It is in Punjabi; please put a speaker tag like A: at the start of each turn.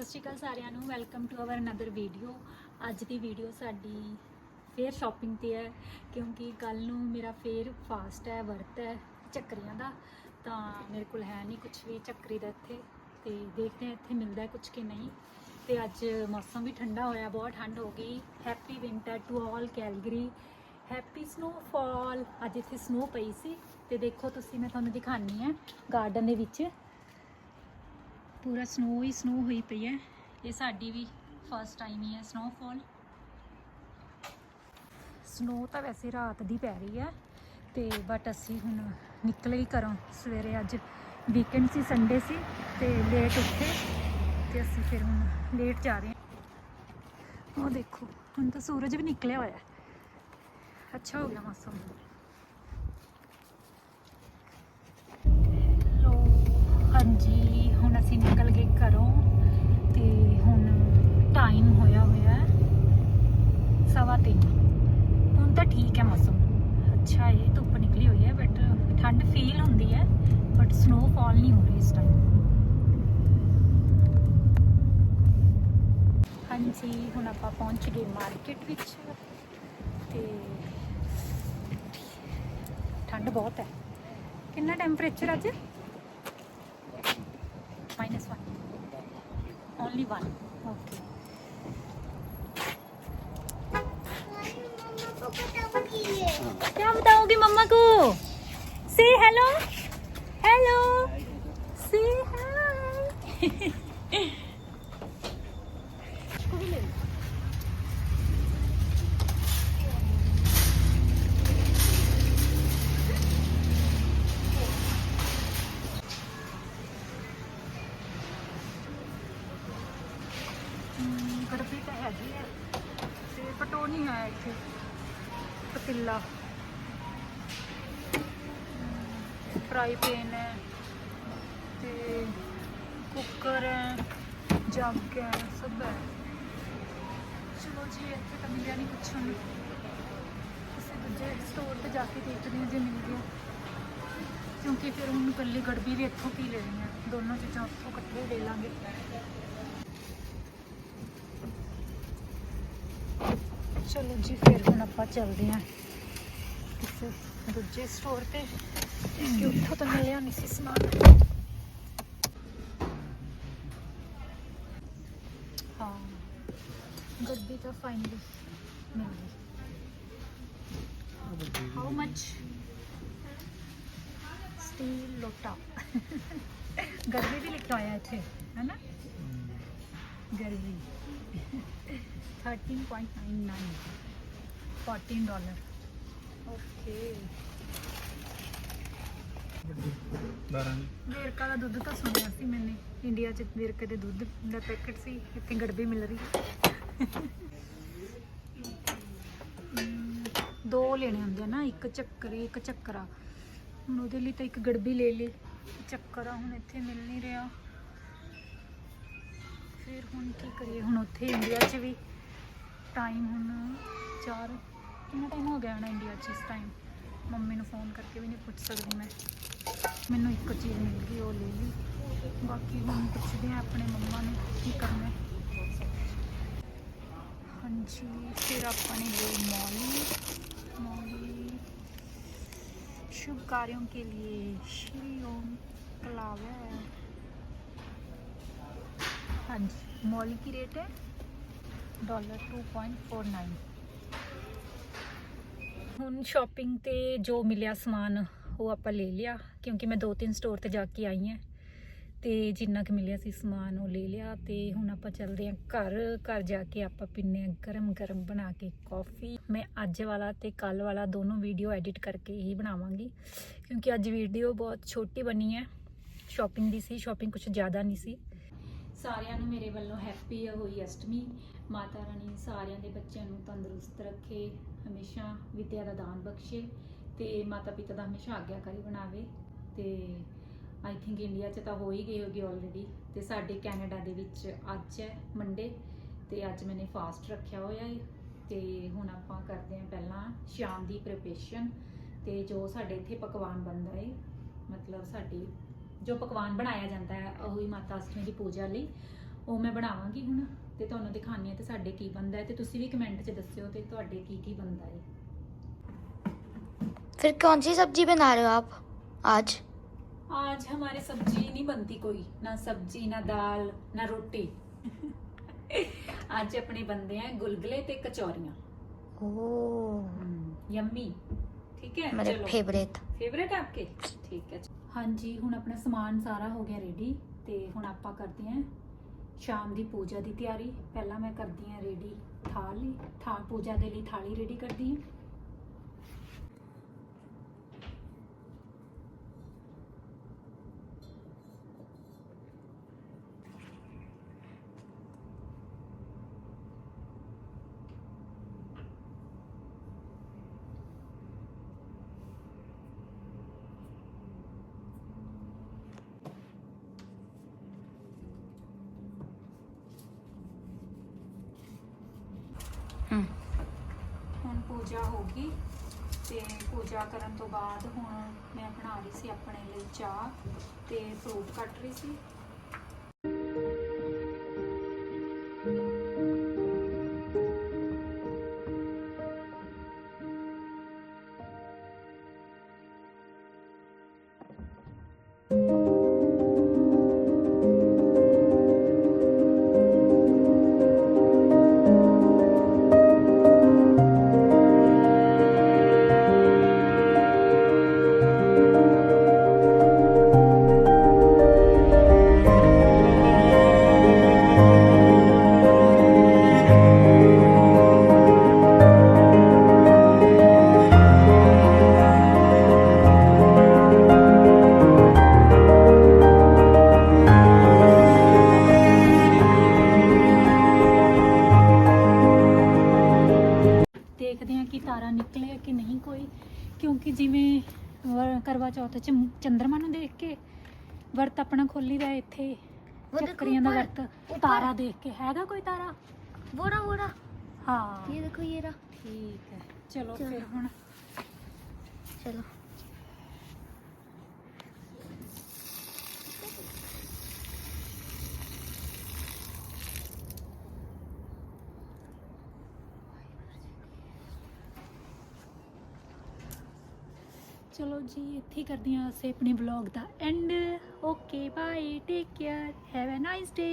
A: ਸਤਿ ਸ਼੍ਰੀ ਅਕਾਲ ਸਾਰਿਆਂ ਨੂੰ welcome to our another video ਅੱਜ ਦੀ ਵੀਡੀਓ ਸਾਡੀ ਫੇਰ ਸ਼ਾਪਿੰਗ ਤੇ ਹੈ, ਕਿਉਂਕਿ ਕੱਲ ਨੂੰ ਮੇਰਾ ਫੇਰ ਫਾਸਟ ਹੈ, ਵਰਤ ਹੈ ਚੱਕਰੀਆਂ ਦਾ, ਤਾਂ ਮੇਰੇ ਕੋਲ ਹੈ ਨਹੀਂ ਕੁਝ ਵੀ ਚੱਕਰੀ ਦਾ ਇੱਥੇ, ਤੇ ਦੇਖਦੇ ਹਾਂ ਇੱਥੇ ਮਿਲਦਾ ਹੈ ਕੁਝ ਕਿ ਨਹੀਂ। ਤੇ ਅੱਜ ਮੌਸਮ ਵੀ ਠੰਡਾ ਹੋਇਆ, ਬਹੁਤ ਠੰਡ ਹੋ ਗਈ। Happy winter to all Calgary happy snowfall ਅੱਜ ਇੱਥੇ ਸਨੋ ਪਈ ਸੀ, ਤੇ ਦੇਖੋ ਤੁਸੀਂ, ਮੈਂ ਤੁਹਾਨੂੰ ਦਿਖਾਣੀ ਹੈ ਗਾਰਡਨ ਦੇ ਵਿੱਚ ਪੂਰਾ ਸਨੋ ਹੀ ਸਨੋ ਹੋਈ ਪਈ ਹੈ। ਇਹ ਸਾਡੀ ਵੀ ਫਸਟ ਟਾਈਮ ਹੀ ਹੈ ਸਨੋਫਾਲ ਸਨੋ ਤਾਂ ਵੈਸੇ ਰਾਤ ਦੀ ਪੈ ਰਹੀ ਹੈ, ਤੇ ਬਟ ਅਸੀਂ ਹੁਣ ਨਿਕਲੇ ਹੀ ਘਰੋਂ। ਸਵੇਰੇ ਅੱਜ ਵੀਕਐਂਡ ਸੀ ਸੰਡੇ ਸੀ, ਤੇ ਲੇਟ ਉੱਠੇ, ਤੇ ਅਸੀਂ ਫਿਰ ਹੁਣ ਲੇਟ ਜਾ ਰਹੇ ਹਾਂ। ਉਹ ਦੇਖੋ, ਹੁਣ ਤਾਂ ਸੂਰਜ ਵੀ ਨਿਕਲਿਆ ਹੋਇਆ ਹੈ। ਅੱਛਾ ਹੋ ਗਿਆ ਮੌਸਮ। ਲੋ ਹਾਂਜੀ ਹੁਣ ਅਸੀਂ ਨਿਕਲ ਗਏ ਘਰੋਂ ਤੇ ਹੁਣ ਟਾਈਮ ਹੋਇਆ ਹੋਇਆ ਹੈ ਸਵਾ ਤਿੰਨ ਹੁਣ ਤਾਂ ਠੀਕ ਹੈ ਮੌਸਮ ਅੱਛਾ ਧੁੱਪ ਨਿਕਲੀ ਹੋਈ ਹੈ ਬਟ ਠੰਡ ਫੀਲ ਹੁੰਦੀ ਹੈ ਬਟ ਸਨੋਫਾਲ ਨਹੀਂ ਹੋ ਰਹੀ ਇਸ ਟਾਈਮ ਹਾਂਜੀ ਹੁਣ ਆਪਾਂ ਪਹੁੰਚ ਗਏ ਮਾਰਕੀਟ ਵਿੱਚ ਤੇ ਠੰਡ ਬਹੁਤ ਹੈ ਕਿੰਨਾ ਟੈਂਪਰੇਚਰ ਅੱਜ minus one. Only one. Okay. क्या बताओगे मम्मा को से हेलो हेलो से हाय ਗੜਬੀ ਤਾਂ ਹੈਗੀ ਹੈ ਤੇ ਪਟੋ ਨਹੀਂ ਹੈ ਇੱਥੇ ਪਤੀਲਾ Fry pan ਹੈ ਤੇ ਕੁੱਕਰ ਹੈ, ਜੱਗ ਹੈ, ਸਭ ਹੈ। ਚਲੋ ਜੀ, ਇੱਥੇ ਤਾਂ ਮਿਲਿਆ ਨਹੀਂ ਕੁਛ ਹੁਣ। ਕਿਸੇ ਦੂਜੇ ਸਟੋਰ ਤੇ ਜਾ ਕੇ ਦੇਖਦੇ ਹਾਂ ਜੇ ਮਿਲ ਗਿਆ ਕਿਉਂਕਿ ਫਿਰ ਹੁਣ ਇਕੱਲੀ ਗੜਬੀ ਵੀ ਇੱਥੋਂ ਕੀ ਲੈਣੀ ਹੈ ਦੋਨੋਂ ਚੀਜ਼ਾਂ ਉੱਥੋਂ ਇਕੱਠੇ ਲੈ ਲਾਂਗੇ। ਚਲੋ ਜੀ, ਫਿਰ ਹੁਣ ਆਪਾਂ ਚੱਲਦੇ ਹਾਂ। ਕਿਸੇ ਦੂਜੇ ਸਟੋਰ ਤੇ। ਕਿ ਉੱਥੋਂ ਤਾਂ ਮਿਲਿਆ ਨਹੀਂ ਸੀ ਸਮਾਨ ਹਾਂ ਗੱਡੀ ਤਾਂ ਫਾਈਨਲੀ ਮਿਲ ਗਈ ਹਾਊ ਮਚ ਸਟੀਲ ਲੋਟਾ ਗਰਮੀ ਵੀ ਲਿਖਿਆ ਹੋਇਆ ਇੱਥੇ ਹੈ ਨਾ ਗਰਮੀ 13.99 14 ਡਾਲਰ ਓਕੇ ਵੇਰਕਾ ਦਾ ਦੁੱਧ ਤਾਂ ਸੁਣਿਆ ਸੀ ਮੈਨੇ। ਇੰਡੀਆ 'ਚ ਵੇਰਕੇ ਦੇ ਦੁੱਧ ਦਾ ਪੈਕੇਟ ਸੀ, ਇੱਥੇ ਗੜਬੀ ਮਿਲ ਰਹੀ। ਦੋ ਲੈਣੇ ਹੁੰਦੇ ਆ ਨਾ, ਇੱਕ ਚੱਕਰੇ, ਇੱਕ ਚੱਕਰਾ। ਹੁਣ ਉਹਦੇ ਲਈ ਤਾਂ ਇੱਕ ਗੜਬੀ ਲੈ ਲਈ। ਚੱਕਰਾ ਹੁਣ ਇੱਥੇ ਮਿਲ ਨਹੀਂ ਰਿਹਾ। ਫਿਰ ਹੁਣ ਕੀ ਕਰੀਏ? ਹੁਣ ਉੱਥੇ ਇੰਡੀਆ 'ਚ ਵੀ ਟਾਈਮ ਹੁਣ 4 ਕਿੰਨਾ ਟਾਈਮ ਹੋ ਗਿਆ ਹੋਣਾ ਇੰਡੀਆ 'ਚ ਇਸ ਟਾਈਮ ਮੰਮੀ ਨੂੰ ਫੋਨ ਕਰਕੇ ਵੀ ਨਹੀਂ ਪੁੱਛ ਸਕਦੀ ਮੈਂ। ਮੈਨੂੰ ਇੱਕ ਚੀਜ਼ ਮਿਲ ਗਈ ਉਹ ਲੈ ਲਈ ਬਾਕੀ ਹੁਣ ਪੁੱਛਦੇ ਆ ਆਪਣੇ ਮੰਮਾ ਨੂੰ ਕੀ ਕਰਨਾ ਹੈ ਹਾਂਜੀ ਫਿਰ ਆਪਾਂ ਨੇ ਲਈ मौली मौली शुभ कार्यों के लिए श्री ओम कलावा हाँ जी मौली की रेट है dollar two point four nine ਹੁਣ ਸ਼ਾਪਿੰਗ ਤੇ ਜੋ ਮਿਲਿਆ ਸਮਾਨ ਉਹ ਆਪਾਂ ਲੈ ਲਿਆ, ਕਿਉਂਕਿ ਮੈਂ ਦੋ ਤਿੰਨ ਸਟੋਰ ਤੇ ਜਾ ਕੇ ਆਈ ਹਾਂ। ਤੇ ਜਿੰਨਾ ਕੁ ਮਿਲਿਆ ਸੀ ਸਮਾਨ ਉਹ ਲੈ ਲਿਆ ਤੇ ਹੁਣ ਆਪਾਂ ਚੱਲਦੇ ਹਾਂ ਘਰ। ਘਰ ਜਾ ਕੇ ਆਪਾਂ ਪੀਨੇ ਆ ਗਰਮ ਗਰਮ ਬਣਾ ਕੇ ਕਾਫੀ ਮੈਂ ਅੱਜ ਵਾਲਾ ਤੇ ਕੱਲ ਵਾਲਾ ਦੋਨੋਂ ਵੀਡੀਓ ਐਡਿਟ ਕਰਕੇ ਹੀ ਬਣਾਵਾਂਗੀ, ਕਿਉਂਕਿ ਅੱਜ ਵੀਡੀਓ ਬਹੁਤ ਛੋਟੀ ਬਣੀ ਹੈ। ਸ਼ਾਪਿੰਗ ਦੀ ਸੀ ਸ਼ਾਪਿੰਗ ਕੁਝ ਜ਼ਿਆਦਾ ਨਹੀਂ ਸੀ। ਸਾਰਿਆਂ ਨੂੰ ਮੇਰੇ ਵੱਲੋਂ ਹੈਪੀ ਹੋਈ ਅਸ਼ਟਮੀ। ਮਾਤਾ ਰਾਣੀ ਸਾਰਿਆਂ ਦੇ ਬੱਚਿਆਂ ਨੂੰ ਤੰਦਰੁਸਤ ਰੱਖੇ, ਹਮੇਸ਼ਾ ਵਿਦਿਆ ਦਾ ਦਾਨ ਬਖਸ਼ੇ। ਤੇ ਮਾਤਾ ਪਿਤਾ ਦਾ ਹਮੇਸ਼ਾ ਆਗਿਆਕਾਰੀ ਬਣਾਵੇ ਤੇ ਆਈ ਥਿੰਕ ਇੰਡੀਆ 'ਚ ਤਾਂ ਹੋ ਹੀ ਗਈ ਹੋਗੀ ਆਲਰੇਡੀ ਤੇ ਸਾਡੇ ਕੈਨੇਡਾ ਦੇ ਵਿੱਚ ਅੱਜ ਹੈ ਮੰਡੇ ਤੇ ਅੱਜ ਮੈਨੇ ਫਾਸਟ ਰੱਖਿਆ ਹੋਇਆ ਹੈ ਤੇ ਹੁਣ ਆਪਾਂ ਕਰਦੇ ਹਾਂ ਪਹਿਲਾਂ ਸ਼ਾਮ ਦੀ ਪ੍ਰੀਪਰੇਸ਼ਨ ਤੇ ਜੋ ਸਾਡੇ ਇੱਥੇ ਪਕਵਾਨ ਬਣਦਾ ਹੈ ਮਤਲਬ ਸਾਡੀ ਜੋ ਪਕਵਾਨ ਬਣਾਇਆ ਜਾਂਦਾ ਹੈ, ਉਹੀ ਮਾਤਾ ਅਸ਼ਟਮੀ ਦੀ ਪੂਜਾ ਲਈ, ਉਹ ਮੈਂ ਬਣਾਵਾਂਗੀ ਹੁਣ ਤੇ ਤੁਹਾਨੂੰ ਦਿਖਾਣੀ ਹੈ ਤੇ ਸਾਡੇ ਕੀ ਬਣਦਾ ਹੈ ਤੇ ਤੁਸੀਂ ਵੀ ਕਮੈਂਟ 'ਚ ਦੱਸਿਓ ਤੇ ਤੁਹਾਡੇ ਕੀ ਕੀ ਬਣਦਾ ਹੈ
B: फिर कौन सी सब्जी बना रहे हो आप आज
A: आज हमारे सब्जी नहीं बनती कोई ना सब्जी ना दाल ना रोटी ਅੱਜ ਆਪਣੇ ਬੰਦੇ ਆ ਗੁਲਗਲੇ ਤੇ ਕਚੌਰੀਆਂ
B: ओह
A: ਯੰਮੀ ਠੀਕ ਹੈ
B: मेरे
A: ਚਲੋ
B: फेवरेट
A: ਫੇਵਰੇਟ ਆਪਕੇ ਠੀਕ ਹੈ ਹਾਂਜੀ ਹੁਣ ਆਪਣਾ ਸਮਾਨ ਸਾਰਾ ਹੋ ਗਿਆ ਰੈਡੀ ਤੇ ਹੁਣ ਆਪਾਂ ਕਰਦੇ ਹਾਂ ਸ਼ਾਮ ਦੀ ਪੂਜਾ ਦੀ ਤਿਆਰੀ ਪਹਿਲਾਂ ਮੈਂ ਕਰਦੀ ਹਾਂ ਰੈਡੀ ਥਾਲੀ ਥਾ ਪੂਜਾ ਦੇ ਲਈ ਥਾਲੀ ਰੈਡੀ ਕਰਦੀ ਹਾਂ ਪੂਜਾ ਹੋ ਗਈ ਤੇ ਪੂਜਾ ਕਰਨ ਤੋਂ ਬਾਅਦ ਹੁਣ ਮੈਂ ਬਣਾ ਰਹੀ ਸੀ ਆਪਣੇ ਲਈ ਚਾਹ ਤੇ ਫਰੂਟ ਕੱਟ ਰਹੀ ਸੀ। ਤਾਰਾ ਨਿਕਲੇ ਕਿ ਨਹੀਂ ਕੋਈ? ਕਿਉਂਕਿ ਜਿਵੇਂ ਕਰਵਾ ਚੌਥ ਚ ਚੰ드ਰਮਾ ਨੂੰ ਦੇਖ ਕੇ ਵਰਤ ਆਪਣਾ ਖੋਲੀ ਖੋਲੀਦਾ ਇੱਥੇ ਚੱਕਰੀਆਂ ਦਾ ਵਰਤ ਤਾਰਾ ਦੇਖ ਕੇ। ਹੈਗਾ ਕੋਈ ਤਾਰਾ?
B: ਵੋੜਾ ਵੋੜਾ।
A: ਹਾਂ।
B: ਇਹ ਦੇਖੋ ਇਹਰਾ
A: ਠੀਕ ਹੈ। ਚਲੋ। ਫਿਰ ਹੁਣ
B: ਚਲੋ।
A: ਚਲੋ ਜੀ, ਇੱਥੇ ਹੀ ਕਰਦੇ ਹਾਂ ਅਸੀਂ ਆਪਣੇ vlog the and okay bye take care have a nice day